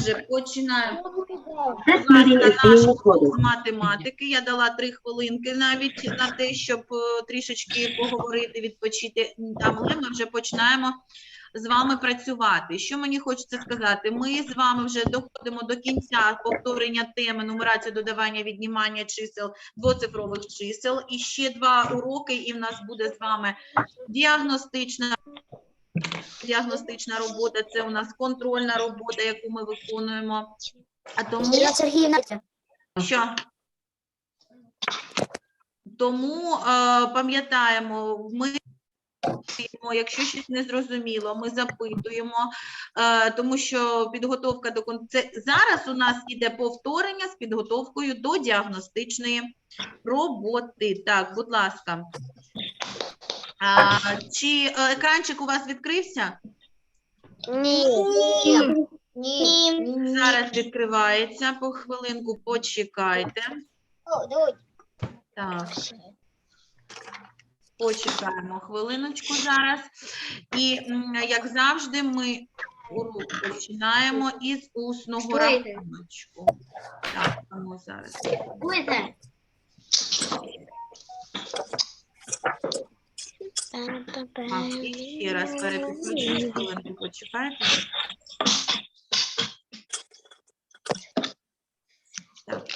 Отже, починаємо. З математики. Я дала три хвилинки навіть на те, щоб е, трішечки поговорити, відпочити. Але ми вже починаємо з вами працювати. Що мені хочеться сказати? Ми з вами вже доходимо до кінця повторення теми нумерація додавання віднімання чисел двоцифрових чисел. І ще два уроки, і в нас буде з вами діагностична. Діагностична робота це у нас контрольна робота, яку ми виконуємо. А тому Сергіївна. що? Тому е, пам'ятаємо, ми якщо щось не зрозуміло, ми запитуємо, е, тому що підготовка до кон- це зараз у нас іде повторення з підготовкою до діагностичної роботи. Так, будь ласка. А, чи е, екранчик у вас відкрився? Ні. Ні. Ні. Зараз відкривається. По хвилинку почекайте. Так. Почекаємо хвилиночку зараз. І, м, як завжди, ми урок починаємо із усного рахуночку. Так, тому зараз. Так, і ще раз перепідключимо хвилинку, почекайте. Так.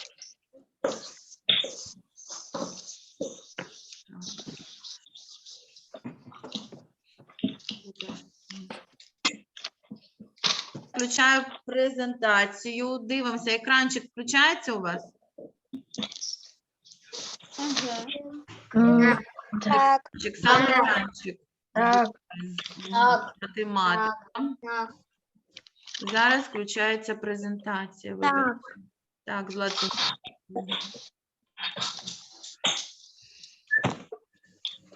Включаю презентацію. Дивимося, екранчик включається у вас? Так. Екранчик, сам. Так. Так. Математика. Так. Зараз включається презентація. Так. Так, Злату.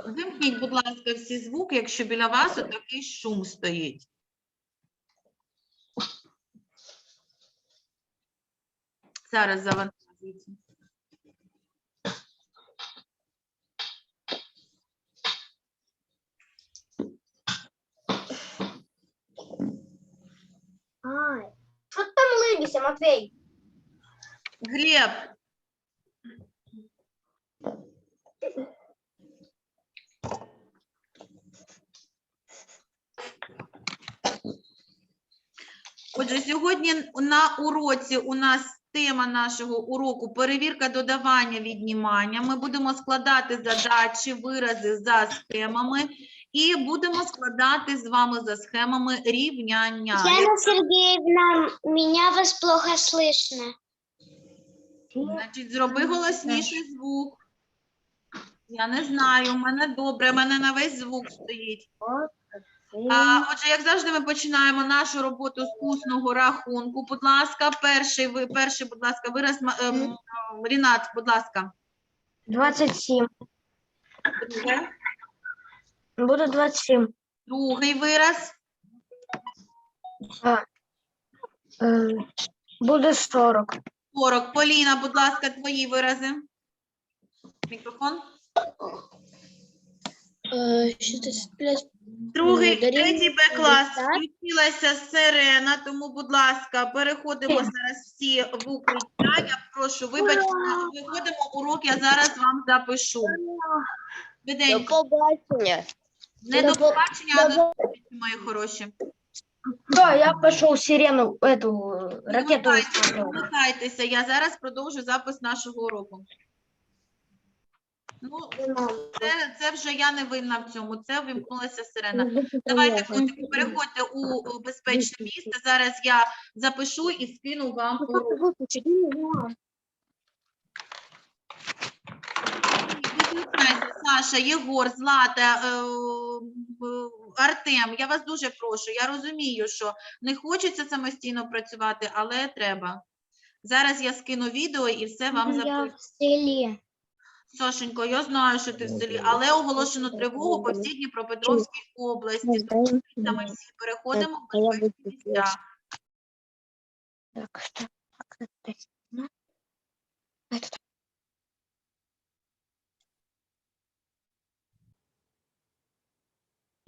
Вимкніть, будь ласка, всі звуки, якщо біля вас такий шум стоїть. Зараз завантажується. Ай. Що ти там либися, Матвій? Глеб, Отже, сьогодні на уроці у нас тема нашого уроку перевірка додавання віднімання. Ми будемо складати задачі, вирази за схемами і будемо складати з вами за схемами рівняння. Татьяна Сергеевна, меня вас плохо слышно. Значить, зроби голосніший звук. Я не знаю, у мене добре, у мене на весь звук стоїть. А, отже, як завжди, ми починаємо нашу роботу з усного рахунку. Будь ласка, перший, ви, перший, будь ласка, вираз, ем, Рінат, будь ласка. 27. Друге. Буде 27. Другий вираз. Е, Буде 40. 40. Поліна, будь ласка, твої вирази. Мікрофон. Другий, Благодарю. третій Б-клас. Так. Включилася сирена, тому, будь ласка, переходимо зараз всі в укриття. Я прошу, вибачте, виходимо урок, я зараз вам запишу. Швиденько. побачення. Не до побачення, а до зустрічі, мої хороші. Да, я пошел сирену, эту э, ракету. Вмикайтеся, я зараз продовжу запис нашого уроку. Ну, це, це вже я не винна в цьому, це вимкнулася сирена. Давайте, котику, переходьте у у безпечне місце. Зараз я запишу і скину вам урок. Саша, Єгор, Злата, е, е, Артем, я вас дуже прошу. Я розумію, що не хочеться самостійно працювати, але треба. Зараз я скину відео і все вам Я запишу. в селі. Сашенько, я знаю, що ти в селі, але оголошено тривогу по всій Дніпропетровській області. Тому ми всі переходимо в безпечні місця. Так, что? Так, это- ну,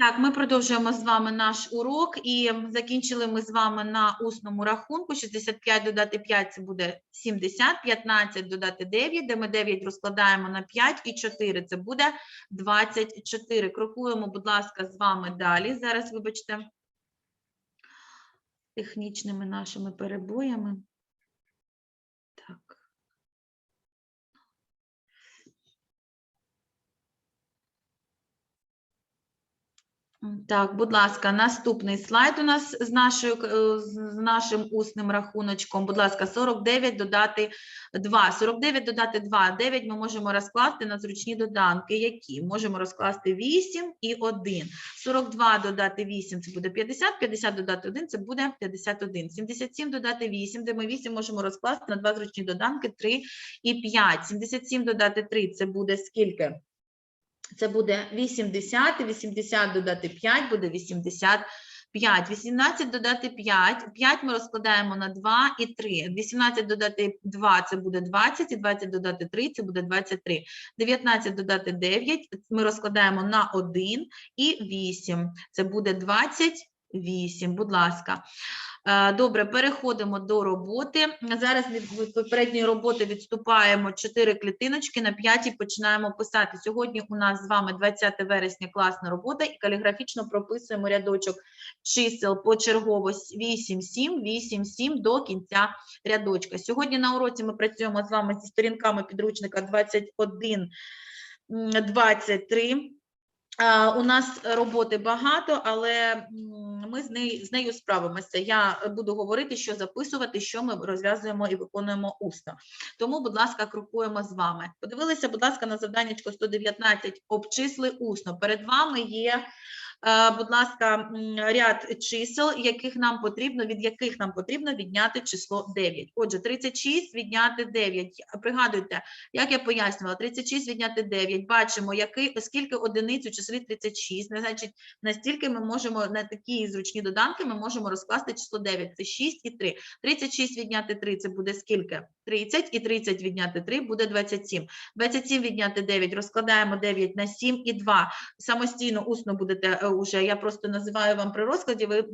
Так, ми продовжуємо з вами наш урок і закінчили ми з вами на усному рахунку. 65 додати 5 – це буде 70, 15 додати 9, де ми 9 розкладаємо на 5 і 4 – це буде 24. Крокуємо, будь ласка, з вами далі. Зараз, вибачте, технічними нашими перебоями. Так. М, Так, будь ласка, наступний слайд у нас з, нашою, е, з нашим усним рахуночком. Будь ласка, 49 додати 2. 49 додати 2. 9 ми можемо розкласти на зручні доданки. Які? Можемо розкласти 8 і 1. 42 додати 8 – це буде 50, 50 додати 1 – це буде 51. 77 додати 8, де ми 8 можемо розкласти на два зручні доданки 3 і 5. 77 додати 3 – це буде скільки? Це буде 80, і 80 додати 5 буде 85. 18 додати 5, 5 ми розкладаємо на 2 і 3. 18 додати 2 це буде 20, і 20 додати 3 це буде 23. 19 додати 9 ми розкладаємо на 1 і 8. Це буде 28, будь ласка. Е, Добре, переходимо до роботи. Зараз від попередньої роботи відступаємо 4 клітиночки, на 5 починаємо писати. Сьогодні у нас з вами 20 вересня класна робота і каліграфічно прописуємо рядочок чисел почергово 8, 7, 8, 7 до кінця рядочка. Сьогодні на уроці ми працюємо з вами зі сторінками підручника 21, м, 23. У нас роботи багато, але ми з нею, з нею справимося. Я буду говорити, що записувати, що ми розв'язуємо і виконуємо усно. Тому, будь ласка, крокуємо з вами. Подивилися, будь ласка, на завданнячко 119, обчисли усно. Перед вами є, будь ласка, ряд чисел, яких нам потрібно, від яких нам потрібно відняти число 9. Отже, 36 відняти 9. Пригадуйте, як я пояснювала, 36 відняти 9, бачимо, який, скільки одиниць у числі 36, не значить, настільки ми можемо, на такі зручні доданки ми можемо розкласти число 9, це 6 і 3. 36 відняти 3, це буде скільки? 30, і 30 відняти 3 буде 27. 27 відняти 9, розкладаємо 9 на 7 і 2. Самостійно, усно будете е, уже, я просто називаю вам при розкладі, ви е,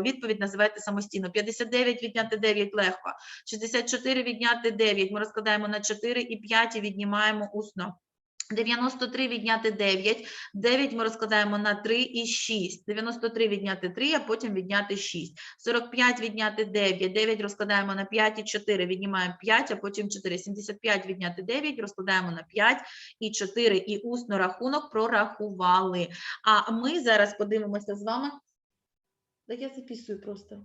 відповідь називаєте самостійно. 59 відняти 9 легко. 64 відняти 9, ми розкладаємо на 4 і 5 і віднімаємо усно. 93 відняти 9, 9 ми розкладаємо на 3 і 6. 93 відняти 3, а потім відняти 6. 45 відняти 9, 9 розкладаємо на 5 і 4, віднімаємо 5, а потім 4. 75 відняти 9, розкладаємо на 5 і 4, і усно рахунок прорахували. А ми зараз подивимося з вами. Да я записую просто.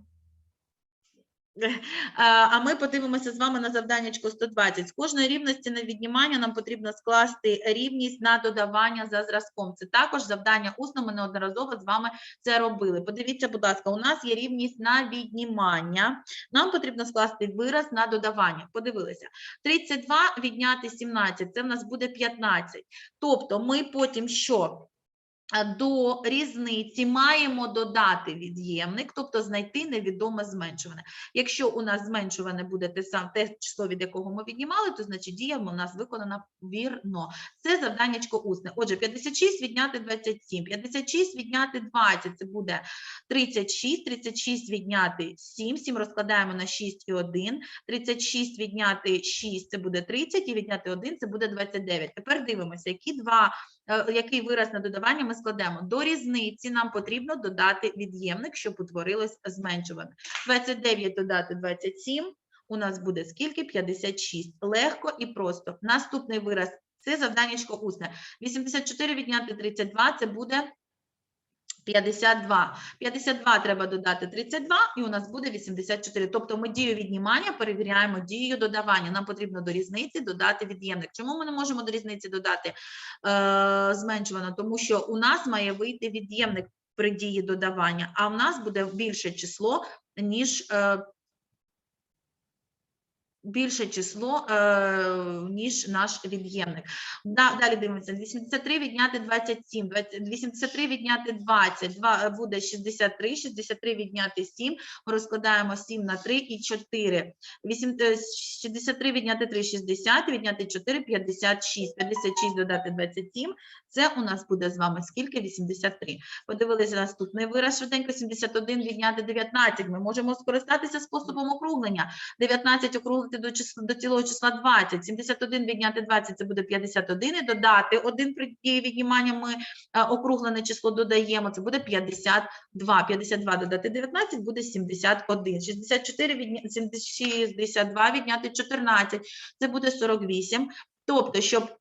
А ми подивимося з вами на завданнячко 120. З кожної рівності на віднімання нам потрібно скласти рівність на додавання за зразком. Це також завдання усно, ми неодноразово з вами це робили. Подивіться, будь ласка, у нас є рівність на віднімання. Нам потрібно скласти вираз на додавання. Подивилися. 32 відняти 17, це в нас буде 15. Тобто ми потім що? А До різниці маємо додати від'ємник, тобто знайти невідоме зменшуване. Якщо у нас зменшуване буде те саме те число, від якого ми віднімали, то значить дія у нас виконана вірно. Це завданнячко усне. Отже, 56 відняти 27, 56 відняти 20, це буде 36, 36 відняти 7, 7 розкладаємо на 6 і 1, 36 відняти 6, це буде 30, і відняти 1, це буде 29. Тепер дивимося, які два е, який вираз на додавання ми складемо. До різниці нам потрібно додати від'ємник, щоб утворилось зменшуване. 29 додати 27, у нас буде скільки? 56. Легко і просто. Наступний вираз – це завданнячко усне. 84 відняти 32 – це буде 52. 52 треба додати 32, і у нас буде 84. Тобто ми дію віднімання перевіряємо дію додавання. Нам потрібно до різниці додати від'ємник. Чому ми не можемо до різниці додати е, зменшувано? Тому що у нас має вийти від'ємник при дії додавання, а в нас буде більше число, ніж е, більше число, е, ніж наш від'ємник. Далі дивимося. 83 відняти 27, 20 83 відняти 20, 2 буде 63, 63 відняти 7, ми розкладаємо 7 на 3 і 4. 8, е, 63 відняти 3 – 60, відняти 4 – 56, 56 додати 27, це у нас буде з вами скільки? 83. Подивилися наступний вираз швиденько, 71 відняти 19, ми можемо скористатися способом округлення. 19 округлити до, числа, до цілого числа 20, 71 відняти 20 – це буде 51, і додати 1 при віднімання ми е, округлене число додаємо, це буде 52. 52 додати 19 буде 71. 64 відня... 62 відняти 14, це буде 48. Тобто, щоб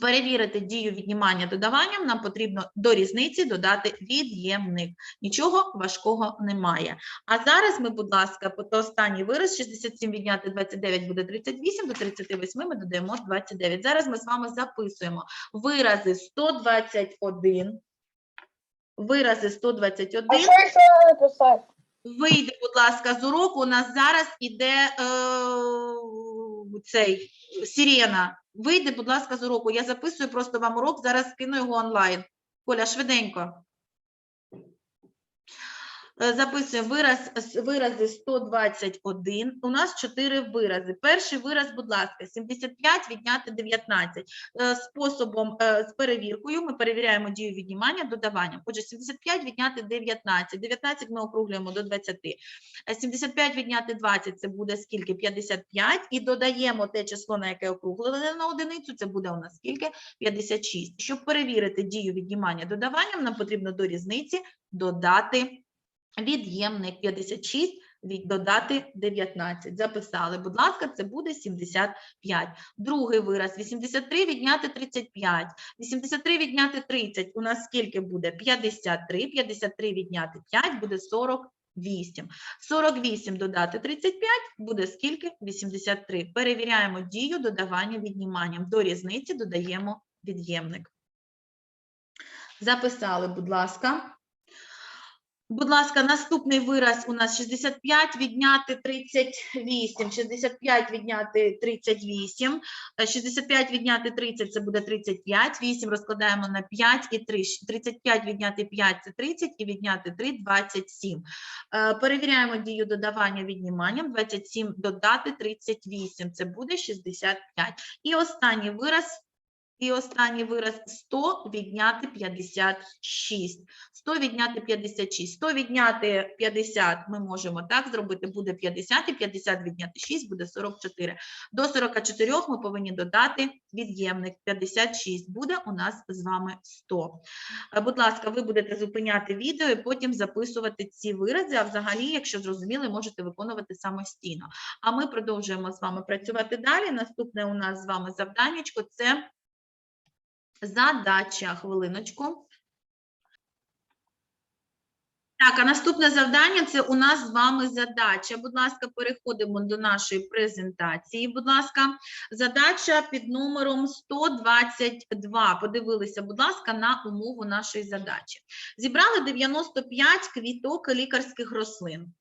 перевірити дію віднімання додаванням, нам потрібно до різниці додати від'ємник. Нічого важкого немає. А зараз ми, будь ласка, по останній вираз 67 відняти 29 буде 38, до 38 ми додаємо 29. Зараз ми з вами записуємо вирази 121, вирази 121. А написать? Вийди, будь ласка, з уроку. У нас зараз іде е, цей сирена. Вийди, будь ласка, з уроку. Я записую просто вам урок, зараз скину його онлайн. Коля, швиденько. Е, Записуємо вираз, вирази 121. У нас 4 вирази. Перший вираз, будь ласка, 75 відняти 19. Е, Способом е, з перевіркою ми перевіряємо дію віднімання додаванням. Отже, 75 відняти 19. 19 ми округлюємо до 20. Е, 75 відняти 20 це буде скільки? 55. І додаємо те число, на яке округлили на одиницю, це буде у нас скільки? 56. Щоб перевірити дію віднімання додаванням, нам потрібно до різниці додати від'ємник 56, від- додати 19. Записали, будь ласка, це буде 75. Другий вираз 83 відняти 35. 83 відняти 30 у нас скільки буде? 53. 53 відняти 5 буде 48. 48 додати 35 буде скільки? 83. Перевіряємо дію додавання відніманням. До різниці додаємо від'ємник. Записали, будь ласка. Будь ласка, наступний вираз у нас 65 відняти 38, 65 відняти 38, е, 65 відняти 30 це буде 35, 8 розкладаємо на 5 і 3, 35 відняти 5 це 30 і відняти 3 – 27. Е, Перевіряємо дію додавання відніманням, 27 додати 38, це буде 65. І останній вираз, і останній вираз 100 відняти 56. 100 відняти 56. 100 відняти 50 ми можемо так зробити, буде 50, і 50 відняти 6 буде 44. До 44 ми повинні додати від'ємник 56. Буде у нас з вами 100. Е, Будь ласка, ви будете зупиняти відео і потім записувати ці вирази, а взагалі, якщо зрозуміли, можете виконувати самостійно. А ми продовжуємо з вами працювати далі. Наступне у нас з вами завданнячко – це задача. Хвилиночку. Так, а наступне завдання це у нас з вами задача. Будь ласка, переходимо до нашої презентації. Будь ласка, задача під номером 122. Подивилися, будь ласка, на умову нашої задачі. Зібрали 95 квіток лікарських рослин.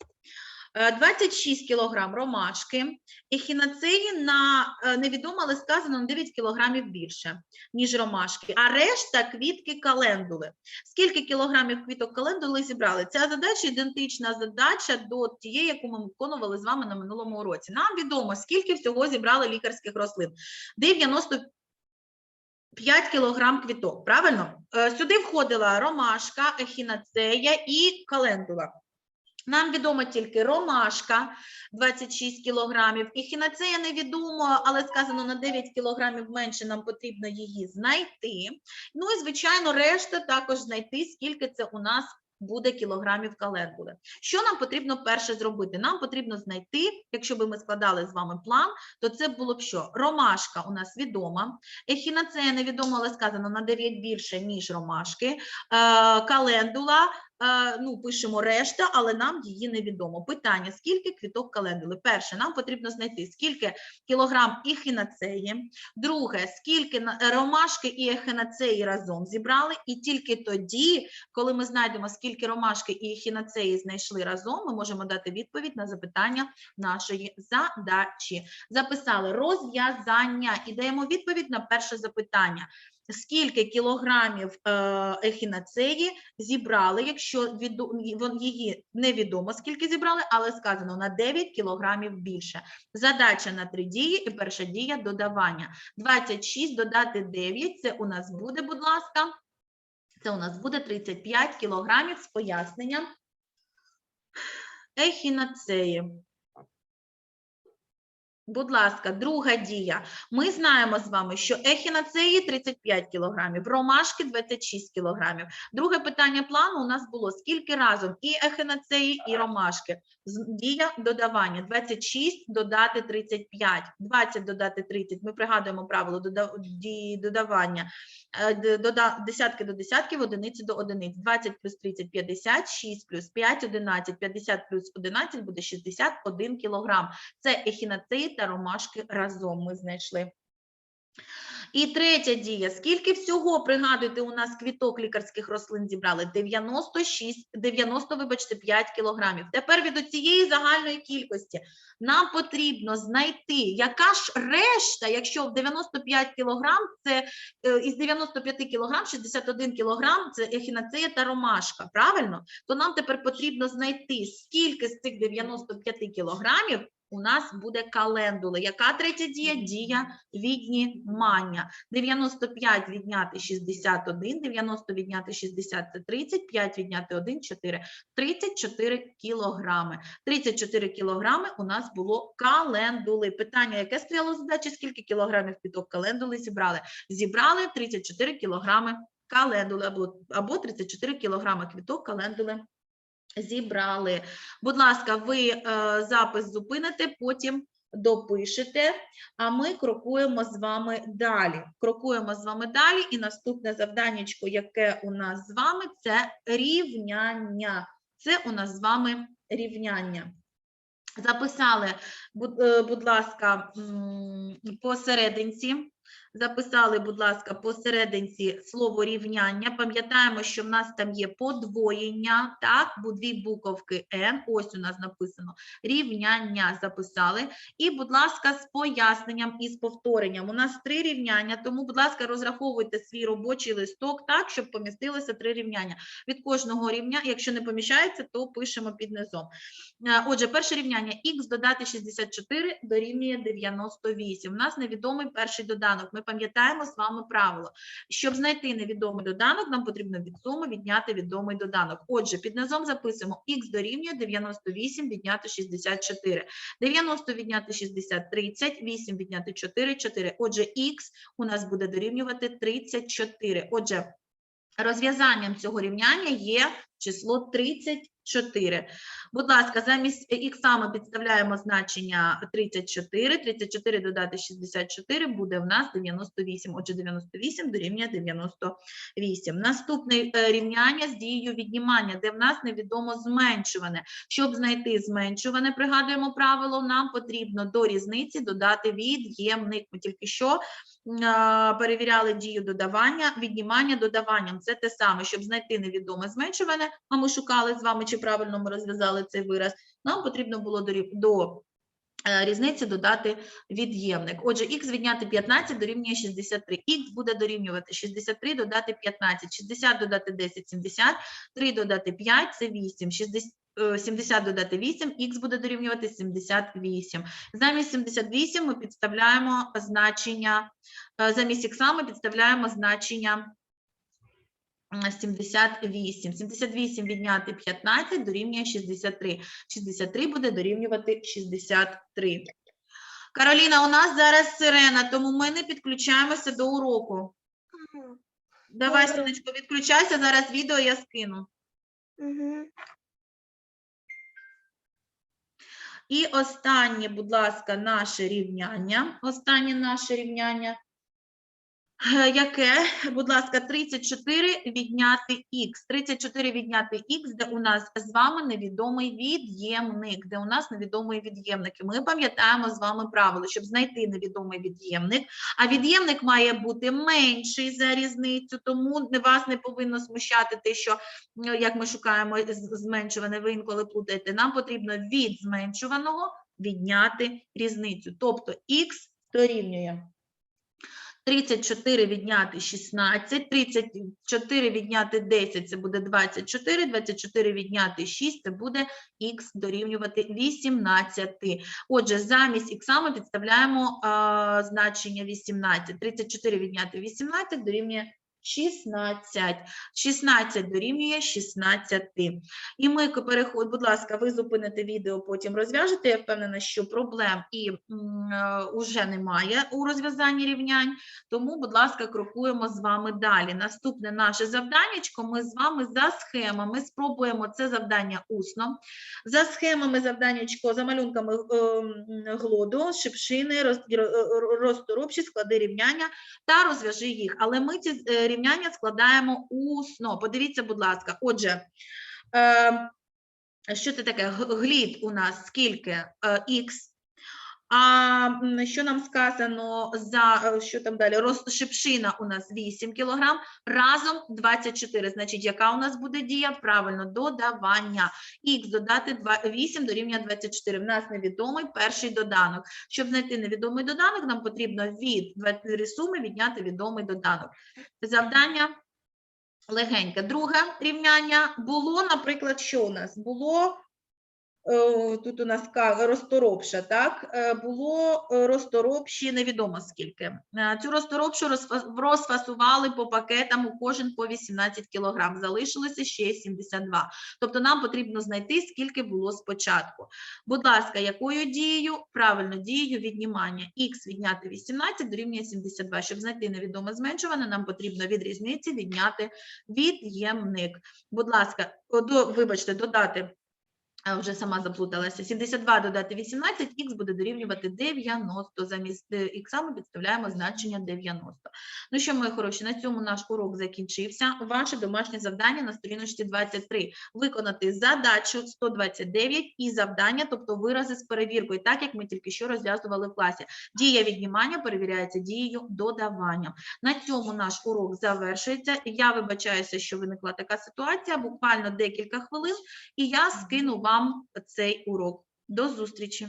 Е, 26 кілограм ромашки, ехінацеї на е, невідомо, але сказано на 9 кілограмів більше, ніж ромашки, а решта квітки календули. Скільки кілограмів квіток календули зібрали? Ця задача ідентична задача до тієї, яку ми виконували з вами на минулому уроці. Нам відомо, скільки всього зібрали лікарських рослин. 95 кілограм квіток, правильно? Е, Сюди входила ромашка, ехінацея і календула. Нам відомо тільки ромашка 26 кілограмів, ехінацея невідомо, але сказано на 9 кілограмів менше, нам потрібно її знайти. Ну і, звичайно, решта також знайти, скільки це у нас буде кілограмів календули. Що нам потрібно перше зробити? Нам потрібно знайти, якщо би ми складали з вами план, то це було б що? Ромашка у нас відома, ехінацея невідомо, але сказано на 9 більше, ніж ромашки, е, календула ну, пишемо решта, але нам її невідомо. Питання: скільки квіток календули? Перше, нам потрібно знайти, скільки кілограм ехінацеї. Друге, скільки ромашки і ехінацеї разом зібрали. І тільки тоді, коли ми знайдемо, скільки ромашки і ехінацеї знайшли разом, ми можемо дати відповідь на запитання нашої задачі. Записали розв'язання і даємо відповідь на перше запитання. Скільки кілограмів е, ехінацеї зібрали, якщо її невідомо скільки зібрали, але сказано на 9 кілограмів більше. Задача на три дії і перша дія додавання. 26 додати 9, це у нас буде, будь ласка, це у нас буде 35 кілограмів з поясненням ехінацеї. Будь ласка, друга дія. Ми знаємо з вами, що ехінацеї 35 кілограмів, ромашки 26 кілограмів. Друге питання плану у нас було скільки разом і ехінацеї, і ромашки. Дія додавання 26 додати 35, 20 додати 30. Ми пригадуємо правило додавання. Е, Десятки до десятків, одиниці до одиниць. 20 плюс 30 – 50, 6 плюс 5 – 11, 50 плюс 11 буде 61 кілограм. Це ехінацеї та ромашки разом ми знайшли. І третя дія. Скільки всього, пригадуйте, у нас квіток лікарських рослин зібрали? 96, 90, вибачте, 5 кілограмів. Тепер від цієї загальної кількості нам потрібно знайти, яка ж решта, якщо в 95 кілограм, це е, із 95 кілограм 61 кілограм це ехінацея та ромашка, правильно? То нам тепер потрібно знайти, скільки з цих 95 кілограмів у нас буде календули. Яка третя дія? Дія віднімання. 95 відняти 61, 90 відняти 60 – це 30, 5 відняти 1 – 4. 34 кілограми. 34 кілограми у нас було календули. Питання, яке стояло задачі, скільки кілограмів квіток календули зібрали? Зібрали 34 кілограми календули або, або 34 кілограми квіток календули зібрали. Будь ласка, ви е, запис зупините, потім допишете, а ми крокуємо з вами далі. Крокуємо з вами далі, і наступне завданнячко, яке у нас з вами, це рівняння. Це у нас з вами рівняння. Записали, будь, е, ласка, посерединці. Записали, будь ласка, посерединці слово рівняння. Пам'ятаємо, що в нас там є подвоєння, так, дві буковки Н. Ось у нас написано рівняння записали. І, будь ласка, з поясненням і з повторенням. У нас три рівняння, тому, будь ласка, розраховуйте свій робочий листок так, щоб помістилося три рівняння. Від кожного рівня, якщо не поміщається, то пишемо під низом. Е, Отже, перше рівняння х додати 64 дорівнює 98. У нас невідомий перший доданок. Ми пам'ятаємо з вами правило. Щоб знайти невідомий доданок, нам потрібно від суми відняти відомий доданок. Отже, під низом записуємо х дорівнює 98 відняти 64. 90 відняти 60 – 30, 8 відняти 4 – 4. Отже, х у нас буде дорівнювати 34. Отже, розв'язанням цього рівняння є число 34. Будь ласка, замість х ми підставляємо значення 34. 34 додати 64 буде в нас 98. Отже, 98 дорівнює 98. Наступне е, рівняння з дією віднімання, де в нас невідомо зменшуване. Щоб знайти зменшуване, пригадуємо правило, нам потрібно до різниці додати від'ємник. Ми тільки що перевіряли дію додавання, віднімання додаванням. Це те саме, щоб знайти невідоме зменшуване, а ми шукали з вами, чи правильно ми розв'язали цей вираз. Нам потрібно було до, до е, різниці додати від'ємник. Отже, х відняти 15 дорівнює 63. Х буде дорівнювати 63 додати 15. 60 додати 10 – 70. 3 додати 5 – це 8. 60 е, 70 додати 8, х буде дорівнювати 78. Замість 78 ми підставляємо значення, е, замість х ми підставляємо значення 78. 78 відняти 15 дорівнює 63. 63 буде дорівнювати 63. Кароліна, у нас зараз сирена, тому ми не підключаємося до уроку. Давай, Добре. сонечко, відключайся, зараз відео я скину. Угу. І останнє, будь ласка, наше рівняння. Останнє наше рівняння. Е, Яке, будь ласка, 34 відняти х. 34 відняти х, де у нас з вами невідомий від'ємник, де у нас невідомий від'ємник. І ми пам'ятаємо з вами правило, щоб знайти невідомий від'ємник, а від'ємник має бути менший за різницю, тому вас не повинно смущати те, що ну, як ми шукаємо зменшуване, ви інколи плутаєте, нам потрібно від зменшуваного відняти різницю. Тобто х дорівнює 34 відняти 16, 34 відняти 10 це буде 24, 24 відняти 6 це буде х дорівнювати 18. Отже, замість х ми підставляємо а, значення 18. 34 відняти 18 дорівнює 16. 16 дорівнює 16. І ми переходимо, будь ласка, ви зупините відео, потім розв'яжете. Я впевнена, що проблем і м, е, немає у розв'язанні рівнянь. Тому, будь ласка, крокуємо з вами далі. Наступне наше завданнячко. Ми з вами за схемами спробуємо це завдання усно. За схемами завданнячко, за малюнками е, глоду, шипшини, роз- ро- ро- розторопші, склади рівняння та розв'яжи їх. Але ми ці е, рівняння складаємо усно. Подивіться, будь ласка. Отже, е, що це таке? Глід у нас скільки? Е, Х. А що нам сказано за е, що там далі? Розшипшина у нас 8 кг, разом 24. Значить, яка у нас буде дія? Правильно, додавання. Х додати 2, 8 дорівнює 24. В нас невідомий перший доданок. Щоб знайти невідомий доданок, нам потрібно від 2 суми відняти відомий доданок. Завдання легеньке. Друге рівняння було, наприклад, що у нас? Було тут у нас розторопша, так? Е, Було е, розторопші невідомо скільки. Е, Цю розторопшу розфасували по пакетам у кожен по 18 кг. Залишилося ще 72. Тобто нам потрібно знайти, скільки було спочатку. Будь ласка, якою дією? Правильно, дією віднімання. Х відняти 18 дорівнює 72. Щоб знайти невідоме зменшуване, нам потрібно від різниці відняти від'ємник. Будь ласка, до, вибачте, додати вже сама заплуталася. 72 додати 18, х буде дорівнювати 90. Замість х ми підставляємо значення 90. Ну що, мої хороші, на цьому наш урок закінчився. Ваше домашнє завдання на сторіночці 23. Виконати задачу 129 і завдання, тобто вирази з перевіркою, так як ми тільки що розв'язували в класі. Дія віднімання перевіряється дією додавання. На цьому наш урок завершується. Я вибачаюся, що виникла така ситуація. Буквально декілька хвилин і я скину вам цей урок. До зустрічі!